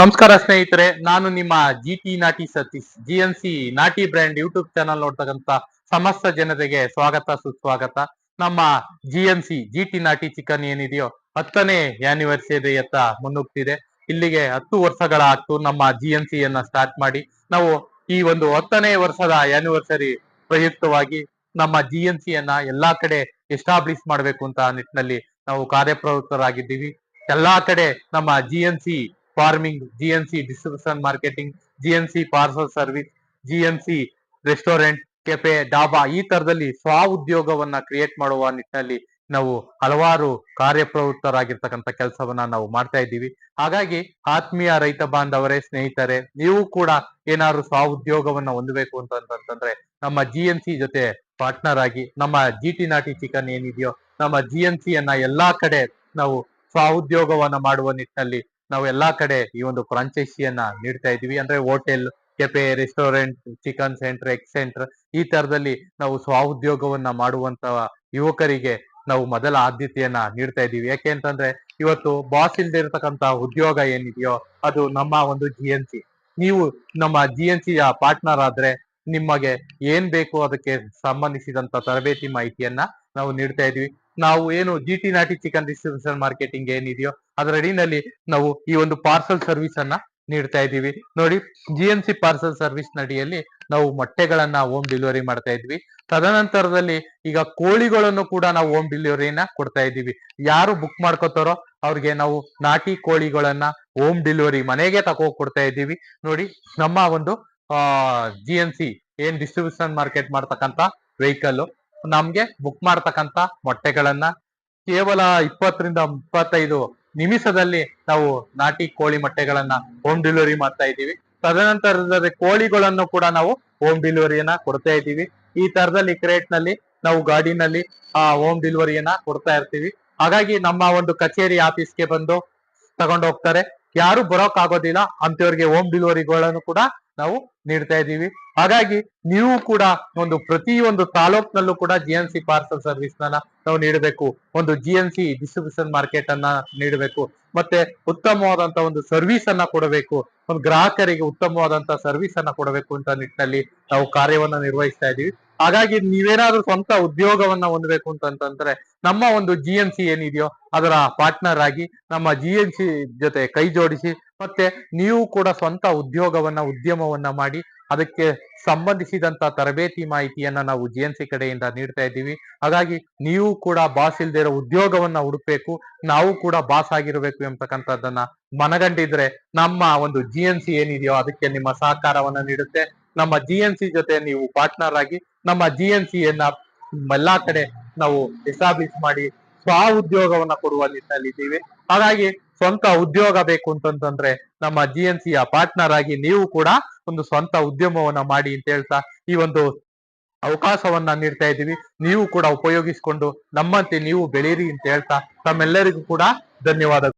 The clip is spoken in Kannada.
ನಮಸ್ಕಾರ ಸ್ನೇಹಿತರೆ, ನಾನು ನಿಮ್ಮ ಜಿ ಟಿ ನಾಟಿ ಸತೀಶ್ ಜಿ ಎನ್ ಸಿ ನಾಟಿ ಬ್ರ್ಯಾಂಡ್ ಯೂಟ್ಯೂಬ್ ಚಾನಲ್ ನೋಡ್ತಕ್ಕಂತ ಸಮಸ್ತ ಜನತೆಗೆ ಸ್ವಾಗತ, ಸುಸ್ವಾಗತ. ನಮ್ಮ G N C G T ನಾಟಿ ಚಿಕನ್ ಏನಿದೆಯೋ ಹತ್ತನೇ ಆನಿವರ್ಸರಿಯತ್ತ ಮುನ್ನುಗ್ತಿದೆ. ಇಲ್ಲಿಗೆ ಹತ್ತು ವರ್ಷಗಳಾಗ್ತು ನಮ್ಮ ಜಿ ಎನ್ ಸಿ ಯನ್ನ ಸ್ಟಾರ್ಟ್ ಮಾಡಿ. ನಾವು ಈ ಒಂದು ಹತ್ತನೇ ವರ್ಷದ ಆನಿವರ್ಸರಿ ಪ್ರಯುಕ್ತವಾಗಿ ನಮ್ಮ ಜಿ ಎನ್ ಸಿ ಯನ್ನ ಎಲ್ಲಾ ಕಡೆ ಎಸ್ಟಾಬ್ಲಿಷ್ ಮಾಡಬೇಕು ಅಂತ ನಿಟ್ಟಿನಲ್ಲಿ ನಾವು ಕಾರ್ಯಪ್ರವೃತ್ತರಾಗಿದ್ದೀವಿ. ಎಲ್ಲಾ ಕಡೆ ನಮ್ಮ G N C farming GNC distribution marketing G N C parcel service G N C restaurant cafe dhaba ಈ ತರದಲ್ಲಿ ಸ್ವ ಉದ್ಯೋಗವನ್ನ ಕ್ರಿಯೇಟ್ ಮಾಡುವ ನಿಟ್ಟಿನಲ್ಲಿ ನಾವು ಹಲವಾರು ಕಾರ್ಯಪ್ರವೃತ್ತರಾಗಿರ್ತಕ್ಕಂಥ ಕೆಲಸವನ್ನ ನಾವು ಮಾಡ್ತಾ ಇದ್ದೀವಿ. ಹಾಗಾಗಿ ಆತ್ಮೀಯ ರೈತ ಬಾಂಧವರೇ, ಸ್ನೇಹಿತರೆ, ನೀವು ಕೂಡ ಏನಾದ್ರು ಸ್ವ ಉದ್ಯೋಗವನ್ನ ಹೊಂದಬೇಕು ಅಂತಂತಂದ್ರೆ ನಮ್ಮ ಜಿ ಎನ್ ಸಿ ಜೊತೆ ಪಾರ್ಟ್ನರ್ ಆಗಿ ನಮ್ಮ ಜಿ ಟಿ ನಾಟಿ ಚಿಕನ್ ಏನಿದೆಯೋ, ನಮ್ಮ ಜಿ ಎನ್ ಸಿ ಯನ್ನ ಎಲ್ಲಾ ಕಡೆ ನಾವು ಸ್ವ ಉದ್ಯೋಗವನ್ನ ಮಾಡುವ ನಿಟ್ಟಿನಲ್ಲಿ ನಾವು ಎಲ್ಲಾ ಕಡೆ ಈ ಒಂದು ಫ್ರಾಂಚೈಸಿಯನ್ನ ನೀಡ್ತಾ ಇದೀವಿ ಅಂದ್ರೆ hotel, cafe restaurant chicken centre egg centre ಈ ತರದಲ್ಲಿ ನಾವು ಸ್ವ ಉದ್ಯೋಗವನ್ನ ಮಾಡುವಂತ ಯುವಕರಿಗೆ ನಾವು ಮೊದಲ ಆದ್ಯತೆಯನ್ನ ನೀಡ್ತಾ ಇದೀವಿ ಯಾಕೆ ಅಂತಂದ್ರೆ ಇವತ್ತು ಬಾಸ್ ಇಲ್ದೇ ಇರತಕ್ಕಂತ ಉದ್ಯೋಗ ಏನಿದೆಯೋ ಅದು ನಮ್ಮ ಒಂದು ಜಿ ಎನ್ ಸಿ ನೀವು ನಮ್ಮ ಜಿ ಎನ್ ಸಿ ಪಾರ್ಟ್ನರ್ ಆದ್ರೆ ನಿಮಗೆ ಏನ್ ಬೇಕು ಅದಕ್ಕೆ ಸಂಬಂಧಿಸಿದಂತ ತರಬೇತಿ ಮಾಹಿತಿಯನ್ನ ನಾವು ನೀಡ್ತಾ ಇದೀವಿ. ನಾವು ಏನು ಜಿ ಟಿ ನಾಟಿ ಚಿಕನ್ ಡಿಸ್ಟ್ರಿಬ್ಯೂಷನ್ ಮಾರ್ಕೆಟಿಂಗ್ ಏನಿದೆಯೋ ಅದರ ಅಡಿನಲ್ಲಿ ನಾವು ಈ ಒಂದು ಪಾರ್ಸಲ್ ಸರ್ವಿಸ್ ಅನ್ನ ನೀಡ್ತಾ ಇದ್ದೀವಿ. ನೋಡಿ G N C parcel service ನಡಿಯಲ್ಲಿ ನಾವು ಮೊಟ್ಟೆಗಳನ್ನ ಹೋಮ್ ಡೆಲಿವರಿ ಮಾಡ್ತಾ ಇದ್ವಿ. ತದನಂತರದಲ್ಲಿ ಈಗ ಕೋಳಿಗಳನ್ನು ಕೂಡ ನಾವು ಹೋಮ್ ಡೆಲಿವರಿನ ಕೊಡ್ತಾ ಇದ್ದೀವಿ. ಯಾರು ಬುಕ್ ಮಾಡ್ಕೋತಾರೋ ಅವ್ರಿಗೆ ನಾವು ನಾಟಿ ಕೋಳಿಗಳನ್ನ ಹೋಮ್ ಡೆಲಿವರಿ ಮನೆಗೆ ತಗೋ ಕೊಡ್ತಾ ಇದ್ದೀವಿ. ನೋಡಿ, ನಮ್ಮ ಒಂದು, ಆ ಜಿ ಎನ್ ಸಿ ಏನ್ ಡಿಸ್ಟ್ರಿಬ್ಯೂಷನ್ ಮಾರ್ಕೆಟ್ ಮಾಡ್ತಕ್ಕಂತ ವೆಹಿಕಲ್ ನಮ್ಗೆ ಬುಕ್ ಮಾಡ್ತಕ್ಕಂತ ಮೊಟ್ಟೆಗಳನ್ನ ಕೇವಲ ಇಪ್ಪತ್ತರಿಂದ ಇಪ್ಪತ್ತೈದು ನಿಮಿಷದಲ್ಲಿ ನಾವು ನಾಟಿ ಕೋಳಿ ಮೊಟ್ಟೆಗಳನ್ನ ಹೋಮ್ ಡೆಲಿವರಿ ಮಾಡ್ತಾ ಇದ್ದೀವಿ. ತದನಂತರದಲ್ಲಿ ಕೋಳಿಗಳನ್ನು ಕೂಡ ನಾವು ಹೋಮ್ ಡೆಲಿವರಿಯನ್ನ ಕೊಡ್ತಾ ಇದ್ದೀವಿ. ಈ ತರದಲ್ಲಿ ಕ್ರೇಟ್ನಲ್ಲಿ ನಾವು ಗಾಡಿನಲ್ಲಿ, ಆ ಹೋಮ್ ಡೆಲಿವರಿಯನ್ನ ಕೊಡ್ತಾ ಇರ್ತೀವಿ. ಹಾಗಾಗಿ ನಮ್ಮ ಒಂದು ಕಚೇರಿ ಆಫೀಸ್ಗೆ ಬಂದು ತಗೊಂಡು ಹೋಗ್ತಾರೆ ಯಾರು ಬರೋಕ್ ಆಗೋದಿಲ್ಲ ಅಂತವ್ರಿಗೆ ಹೋಮ್ ಡೆಲಿವರಿಗಳನ್ನು ಕೂಡ ನಾವು ನೀಡ್ತಾ ಇದ್ದೀವಿ. ಹಾಗಾಗಿ ನೀವು ಕೂಡ ಒಂದು ಪ್ರತಿಯೊಂದು ತಾಲೂಕ್ನಲ್ಲೂ ಕೂಡ G N C parcel service ನಾವು ನೀಡಬೇಕು. ಒಂದು G N C distribution market ಅನ್ನ ನೀಡಬೇಕು. ಮತ್ತೆ ಉತ್ತಮವಾದಂತ ಒಂದು ಸರ್ವಿಸ್ ಅನ್ನ ಕೊಡಬೇಕು. ಒಂದು ಗ್ರಾಹಕರಿಗೆ ಉತ್ತಮವಾದಂತ ಸರ್ವಿಸ್ ಅನ್ನ ಕೊಡಬೇಕು ಅಂತ ನಿಟ್ಟಿನಲ್ಲಿ ನಾವು ಕಾರ್ಯವನ್ನ ನಿರ್ವಹಿಸ್ತಾ ಇದೀವಿ ಹಾಗಾಗಿ ನೀವೇನಾದ್ರೂ ಸ್ವಂತ ಉದ್ಯೋಗವನ್ನ ಹೊಂದಬೇಕು ಅಂತಂತಂದ್ರೆ ನಮ್ಮ ಒಂದು ಜಿ ಎನ್ ಸಿ ಏನಿದೆಯೋ ಅದರ ಪಾರ್ಟ್ನರ್ ಆಗಿ ನಮ್ಮ ಜಿ ಎನ್ ಸಿ ಜೊತೆ ಕೈ ಜೋಡಿಸಿ ಮತ್ತೆ ನೀವು ಕೂಡ ಸ್ವಂತ ಉದ್ಯೋಗವನ್ನ, ಉದ್ಯಮವನ್ನ ಮಾಡಿ ಅದಕ್ಕೆ ಸಂಬಂಧಿಸಿದಂತ ತರಬೇತಿ ಮಾಹಿತಿಯನ್ನ ನಾವು ಜಿ ಎನ್ ಸಿ ಕಡೆಯಿಂದ ನೀಡ್ತಾ ಇದ್ದೀವಿ. ಹಾಗಾಗಿ ನೀವು ಕೂಡ ಬಾಸ್ ಇಲ್ದೇ ಇರೋ ಉದ್ಯೋಗವನ್ನ ಹುಡುಕ್ಬೇಕು, ನಾವು ಕೂಡ ಬಾಸ್ ಆಗಿರ್ಬೇಕು ಎಂಬತಕ್ಕಂಥದ್ದನ್ನ ಮನಗಂಡಿದ್ರೆ ನಮ್ಮ ಒಂದು ಜಿ ಎನ್ ಸಿ ಏನಿದೆಯೋ ಅದಕ್ಕೆ ನಿಮ್ಮ ಸಹಕಾರವನ್ನ ನೀಡುತ್ತೆ. ನಮ್ಮ ಜಿ ಎನ್ ಸಿ ಜೊತೆ ನೀವು ಪಾರ್ಟ್ನರ್ ಆಗಿ ನಮ್ಮ ಜಿ ಎನ್ ಸಿ ಯನ್ನ ಎಲ್ಲಾ ಕಡೆ ನಾವು ಎಸ್ಟಾಬ್ಲಿಷ್ ಮಾಡಿ ಸ್ವ ಉದ್ಯೋಗವನ್ನ ಕೊಡುವ ನಿಟ್ಟಿನಲ್ಲಿ ಇದ್ದೀವಿ. ಹಾಗಾಗಿ ಸ್ವಂತ ಉದ್ಯೋಗ ಬೇಕು ಅಂತಂತಂದ್ರೆ ನಮ್ಮ ಜಿ ಎನ್ ಸಿಯ ಪಾರ್ಟ್ನರ್ ಆಗಿ ನೀವು ಕೂಡ ಒಂದು ಸ್ವಂತ ಉದ್ಯಮವನ್ನ ಮಾಡಿ ಅಂತ ಹೇಳ್ತಾ ಈ ಒಂದು ಅವಕಾಶವನ್ನ ನೀಡ್ತಾ ಇದ್ದೀವಿ. ನೀವು ಕೂಡ ಉಪಯೋಗಿಸಿಕೊಂಡು ನಮ್ಮಂತೆ ನೀವು ಬೆಳೀರಿ ಅಂತ ಹೇಳ್ತಾ ತಮ್ಮೆಲ್ಲರಿಗೂ ಕೂಡ ಧನ್ಯವಾದಗಳು.